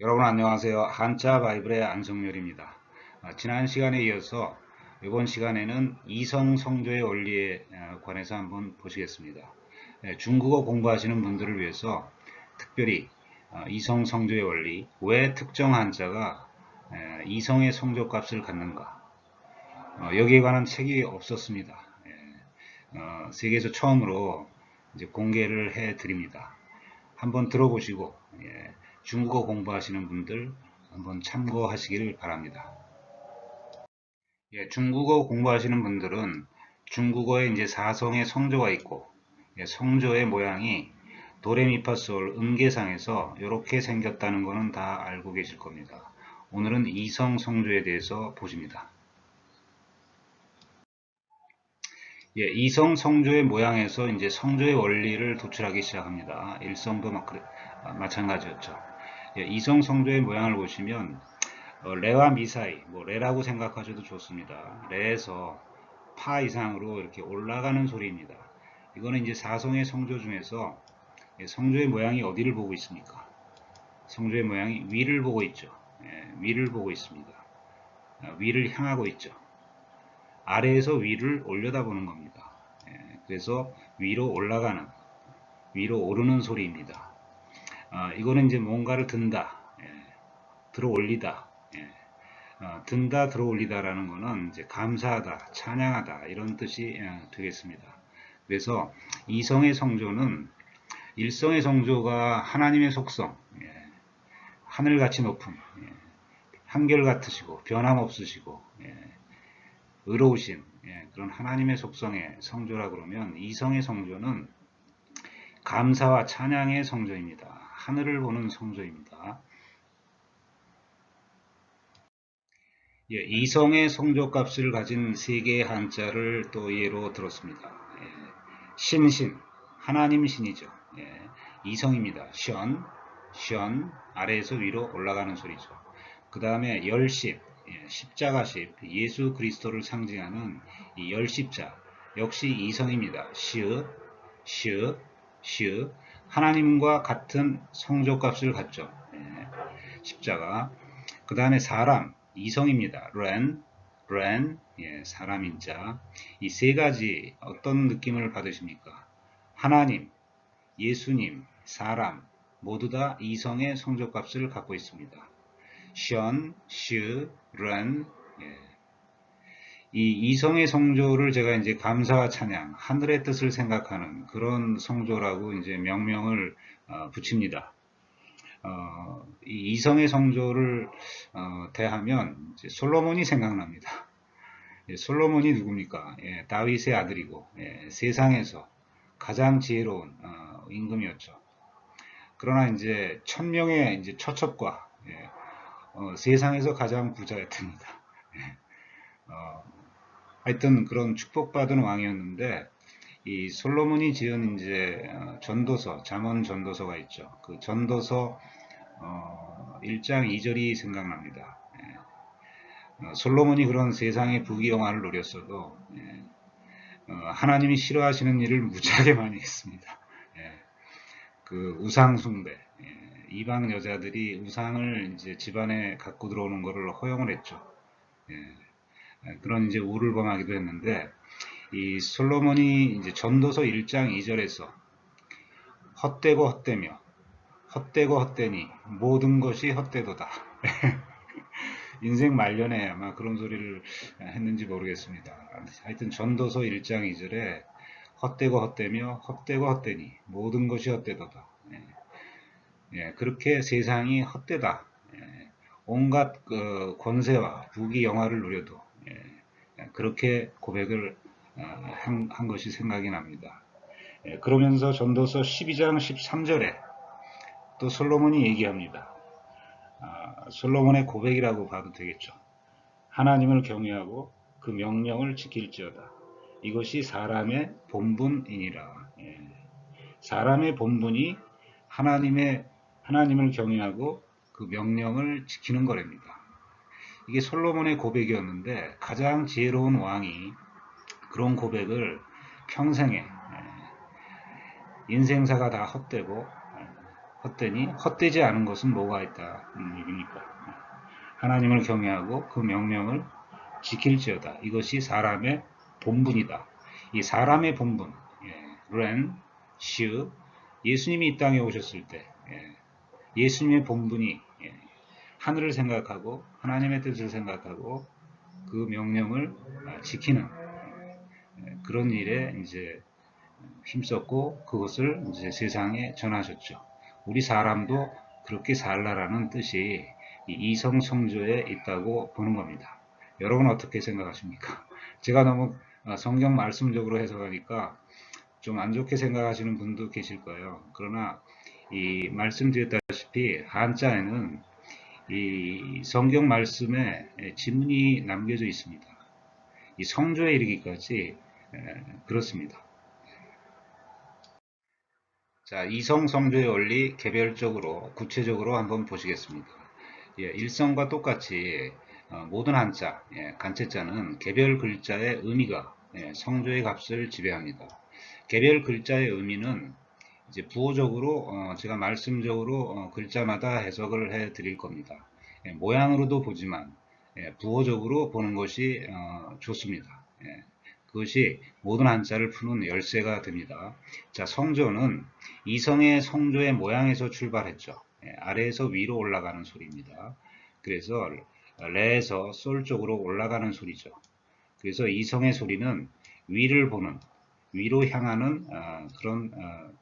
여러분 안녕하세요. 한자 바이블의 안성열입니다. 아, 지난 시간에 이어서 이번 시간에는 이성 성조의 원리에 아, 관해서 한번 보시겠습니다. 예, 중국어 공부하시는 분들을 위해서 특별히 아, 이성 성조의 원리, 왜 특정 한자가 예, 이성의 성조값을 갖는가 어, 여기에 관한 책이 없었습니다. 예, 어, 세계에서 처음으로 공개를 해 드립니다. 한번 들어보시고 예, 중국어 공부하시는 분들 한번 참고하시기를 바랍니다. 예, 중국어 공부하시는 분들은 중국어에 이제 사성의 성조가 있고 예, 성조의 모양이 도레미파솔 음계상에서 이렇게 생겼다는 것은 다 알고 계실 겁니다. 오늘은 이성 성조에 대해서 보십니다. 예, 이성 성조의 모양에서 이제 성조의 원리를 도출하기 시작합니다. 일성도 아, 마찬가지였죠. 예, 이성 성조의 모양을 보시면 어, 레와 미 사이, 뭐 레라고 생각하셔도 좋습니다. 레에서 파 이상으로 이렇게 올라가는 소리입니다. 이거는 이제 사성의 성조 중에서 예, 성조의 모양이 어디를 보고 있습니까? 성조의 모양이 위를 보고 있죠. 예, 위를 보고 있습니다. 아, 위를 향하고 있죠. 아래에서 위를 올려다보는 겁니다. 예, 그래서 위로 올라가는, 위로 오르는 소리입니다. 아, 이거는 이제 뭔가를 든다, 예, 들어 올리다, 예, 어, 든다, 들어 올리다라는 거는 이제 감사하다, 찬양하다 이런 뜻이 예, 되겠습니다. 그래서 이성의 성조는 일성의 성조가 하나님의 속성, 예, 하늘같이 높음, 예, 한결같으시고 변함없으시고 예, 의로우신 예, 그런 하나님의 속성의 성조라 그러면 이성의 성조는 감사와 찬양의 성조입니다. 하늘을 보는 성조입니다. 예, 이성의 성조값을 가진 세 개의 한자를 또 예로 들었습니다. 예, 신신, 하나님 신이죠. 예, 이성입니다. 션, 션, 아래에서 위로 올라가는 소리죠. 그 다음에 열십, 예, 십자가십, 예수 그리스도를 상징하는 이 열십자, 역시 이성입니다. 시읒, 시읒, 시읒, 하나님과 같은 성조값을 갖죠. 예, 십자가. 그 다음에 사람, 이성입니다. ren, ren, 예, 사람인자. 이 세 가지 어떤 느낌을 받으십니까? 하나님, 예수님, 사람 모두 다 이성의 성조값을 갖고 있습니다. 션, 슈, ren, 예. 이 이성의 성조를 제가 이제 감사와 찬양, 하늘의 뜻을 생각하는 그런 성조라고 이제 명명을 어, 붙입니다. 어, 이 이성의 성조를 어, 대하면 솔로몬이 생각납니다. 예, 솔로몬이 누굽니까? 예, 다윗의 아들이고 예, 세상에서 가장 지혜로운 어, 임금이었죠. 그러나 이제 천명의 이제 처첩과 예, 어, 세상에서 가장 부자였답니다. 예, 어, 하여튼 그런 축복받은 왕이었는데 이 솔로몬이 지은 이제 어, 전도서, 잠언 전도서가 있죠. 그 전도서 어, 1장 2절이 생각납니다. 예. 어, 솔로몬이 그런 세상의 부귀영화를 누렸어도 예. 어, 하나님이 싫어하시는 일을 무지하게 많이 했습니다. 예. 그 우상 숭배, 예. 이방 여자들이 우상을 이제 집안에 갖고 들어오는 것을 허용을 했죠. 예. 예, 그런 이제 우를 범하기도 했는데 이 솔로몬이 이제 전도서 1장 2절에서 헛되고 헛되며 헛되고 헛되니 모든 것이 헛되도다. 인생 말년에 아마 그런 소리를 했는지 모르겠습니다. 하여튼 전도서 1장 2절에 헛되고 헛되며 헛되고 헛되니 모든 것이 헛되도다. 예, 예 그렇게 세상이 헛되다. 예, 온갖 그 권세와 부귀 영화를 누려도 예, 그렇게 고백을 어, 한, 한 것이 생각이 납니다. 예, 그러면서 전도서 12장 13절에 또 솔로몬이 얘기합니다. 아, 솔로몬의 고백이라고 봐도 되겠죠. 하나님을 경외하고 그 명령을 지킬지어다. 이것이 사람의 본분이니라. 예. 사람의 본분이 하나님의 하나님을 경외하고 그 명령을 지키는 거랍니다. 이게 솔로몬의 고백이었는데 가장 지혜로운 왕이 그런 고백을 평생에 예, 인생사가 다 헛되고 예, 헛되니 헛되지 않은 것은 뭐가 있다 는 얘기니까. 하나님을 경외하고 그 명령을 지킬지어다. 이것이 사람의 본분이다. 이 사람의 본분 예, 렌, 시 예수님이 이 땅에 오셨을 때 예, 수님의 본분이 예, 하늘을 생각하고 하나님의 뜻을 생각하고 그 명령을 아, 지키는 예, 그런 일에 이제 힘썼고 그것을 이제 세상에 전하셨죠. 우리 사람도 그렇게 살라라는 뜻이 이 이성 성조에 있다고 보는 겁니다. 여러분 어떻게 생각하십니까? 제가 너무 어, 성경 말씀적으로 해석하니까 좀 안 좋게 생각하시는 분도 계실 거예요. 그러나 이 말씀드렸다시피 한자에는 이 성경 말씀에 지문이 남겨져 있습니다. 이 성조에 이르기까지 에, 그렇습니다. 자, 이성 성조의 원리 개별적으로 구체적으로 한번 보시겠습니다. 예, 일성과 똑같이 어, 모든 한자, 예, 간체자는 개별 글자의 의미가 예, 성조의 값을 지배합니다. 개별 글자의 의미는 이제 부호적으로 어, 제가 말씀적으로 어, 글자마다 해석을 해 드릴 겁니다. 예, 모양으로도 보지만 예, 부호적으로 보는 것이 어, 좋습니다. 예, 그것이 모든 한자를 푸는 열쇠가 됩니다. 자, 성조는 이성의 성조의 모양에서 출발했죠. 예, 아래에서 위로 올라가는 소리입니다. 그래서 레에서 솔 쪽으로 올라가는 소리죠. 그래서 이성의 소리는 위를 보는, 위로 향하는 어, 그런 어,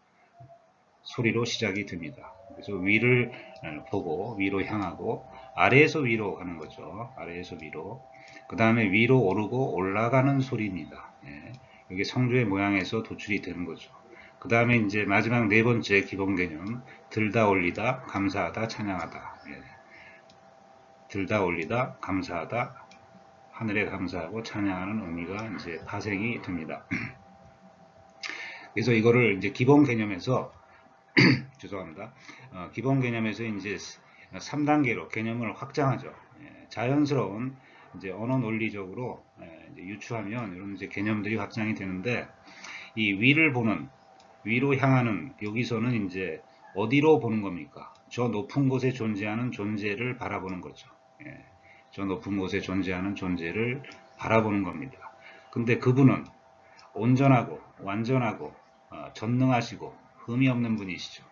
소리로 시작이 됩니다. 그래서 위를 어, 보고 위로 향하고 아래에서 위로 가는 거죠. 아래에서 위로. 그 다음에 위로 오르고 올라가는 소리입니다. 예, 이게 성조의 모양에서 도출이 되는 거죠. 그 다음에 이제 마지막 네 번째 기본 개념 들다 올리다 감사하다 찬양하다 예. 들다 올리다 감사하다 하늘에 감사하고 찬양하는 의미가 이제 파생이 됩니다. 그래서 이거를 이제 기본 개념에서 죄송합니다. 어, 기본 개념에서 이제 3단계로 개념을 확장하죠. 예, 자연스러운 이제 언어 논리적으로 예, 이제 유추하면 이런 이제 개념들이 확장이 되는데 이 위를 보는 위로 향하는 여기서는 이제 어디로 보는 겁니까? 저 높은 곳에 존재하는 존재를 바라보는 거죠. 예, 저 높은 곳에 존재하는 존재를 바라보는 겁니다. 근데 그분은 온전하고 완전하고 어, 전능하시고 흠이 없는 분이시죠.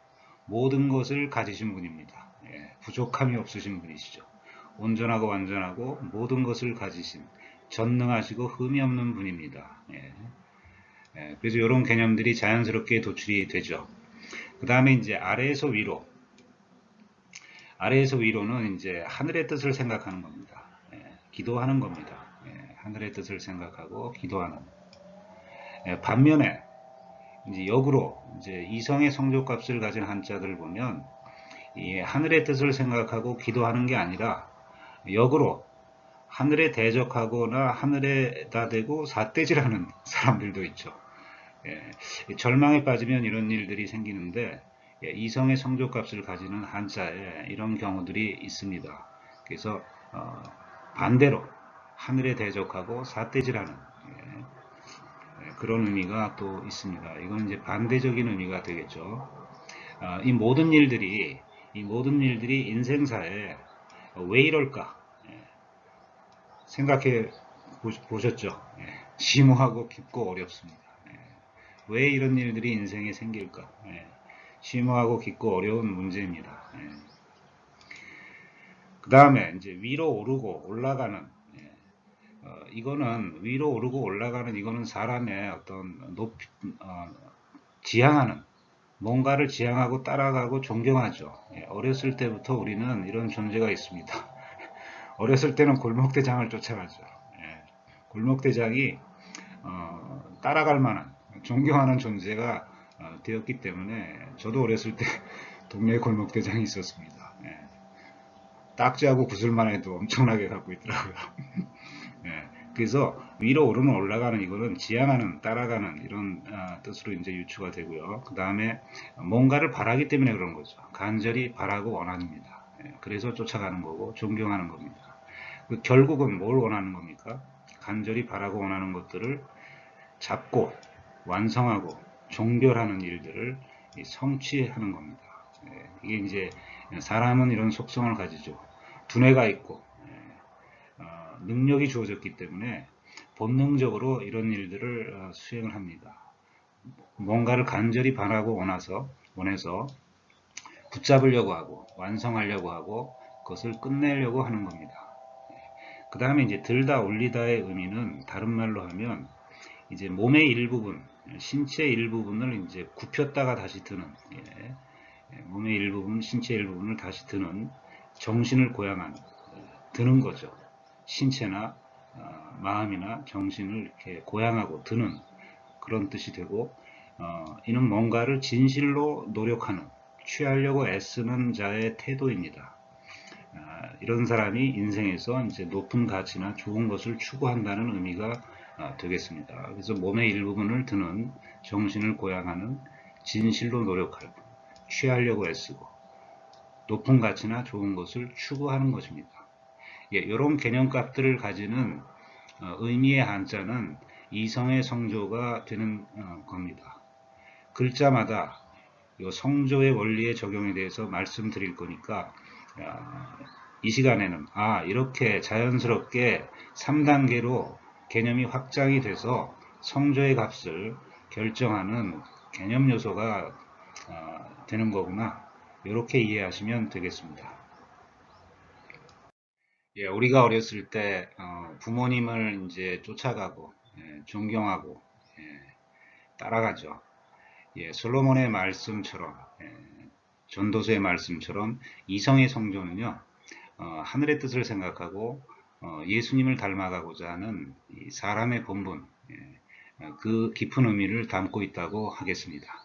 모든 것을 가지신 분입니다. 예, 부족함이 없으신 분이시죠. 온전하고 완전하고 모든 것을 가지신 전능하시고 흠이 없는 분입니다. 예. 예, 그래서 이런 개념들이 자연스럽게 도출이 되죠. 그 다음에 이제 아래에서 위로 아래에서 위로는 이제 하늘의 뜻을 생각하는 겁니다. 예, 기도하는 겁니다. 예, 하늘의 뜻을 생각하고 기도하는. 예, 반면에 이제 역으로 이제 이성의 성조값을 가진 한자들을 보면 이 하늘의 뜻을 생각하고 기도하는 게 아니라 역으로 하늘에 대적하거나 하늘에다 대고 삿대질하는 사람들도 있죠. 예, 절망에 빠지면 이런 일들이 생기는데 예, 이성의 성조값을 가지는 한자에 이런 경우들이 있습니다. 그래서 어, 반대로 하늘에 대적하고 삿대질하는 예, 예, 그런 의미가 또 있습니다. 이건 이제 반대적인 의미가 되겠죠. 어, 이 모든 일들이 이 모든 일들이 인생사에 왜 이럴까 예, 생각해 보셨죠? 예, 심오하고 깊고 어렵습니다. 예, 왜 이런 일들이 인생에 생길까? 예, 심오하고 깊고 어려운 문제입니다. 예. 그 다음에 이제 위로 오르고 올라가는 예, 어, 이거는 위로 오르고 올라가는 이거는 사람의 어떤 높이 어, 지향하는 뭔가를 지향하고 따라가고 존경하죠. 예, 어렸을 때부터 우리는 이런 존재가 있습니다. 어렸을 때는 골목대장을 쫓아가죠. 예, 골목대장이 어, 따라갈 만한 존경하는 존재가 어, 되었기 때문에 저도 어렸을 때 동네 골목대장이 있었습니다. 예, 딱지하고 구슬만 해도 엄청나게 갖고 있더라고요. 예, 그래서 위로 오르는 올라가는 이거는 지향하는 따라가는 이런 아, 뜻으로 이제 유추가 되고요. 그 다음에 뭔가를 바라기 때문에 그런 거죠. 간절히 바라고 원합니다. 예, 그래서 쫓아가는 거고 존경하는 겁니다. 그 결국은 뭘 원하는 겁니까? 간절히 바라고 원하는 것들을 잡고 완성하고 종결하는 일들을 성취하는 겁니다. 예, 이게 이제 사람은 이런 속성을 가지죠. 두뇌가 있고 예, 어, 능력이 주어졌기 때문에 본능적으로 이런 일들을 어, 수행을 합니다. 뭔가를 간절히 바라고 원해서 원해서 붙잡으려고 하고 완성하려고 하고 그것을 끝내려고 하는 겁니다. 그 다음에 이제 들다 올리다의 의미는 다른 말로 하면 이제 몸의 일부분, 신체 일부분을 이제 굽혔다가 다시 드는 예, 예, 몸의 일부분, 신체 일부분을 다시 드는 정신을 고양한 예, 드는 거죠. 신체나 어, 마음이나 정신을 이렇게 고양하고 드는 그런 뜻이 되고 어, 이는 뭔가를 진실로 노력하는 취하려고 애쓰는 자의 태도입니다. 아, 이런 사람이 인생에서 이제 높은 가치나 좋은 것을 추구한다는 의미가 아, 되겠습니다. 그래서 몸의 일부분을 드는 정신을 고양하는 진실로 노력하고 취하려고 애쓰고 높은 가치나 좋은 것을 추구하는 것입니다. 예, 이런 개념값들을 가지는 어, 의미의 한자는 이성의 성조가 되는 어, 겁니다. 글자마다 이 성조의 원리의 적용에 대해서 말씀드릴 거니까 아, 이 시간에는 아 이렇게 자연스럽게 3단계로 개념이 확장이 돼서 성조의 값을 결정하는 개념 요소가 아, 되는 거구나 이렇게 이해하시면 되겠습니다. 예, 우리가 어렸을 때 어, 부모님을 이제 쫓아가고 예, 존경하고 예, 따라가죠. 예, 솔로몬의 말씀처럼 예, 전도서의 말씀처럼 이성의 성조는요 어, 하늘의 뜻을 생각하고 어, 예수님을 닮아가고자 하는 사람의 본분 예, 그 깊은 의미를 담고 있다고 하겠습니다.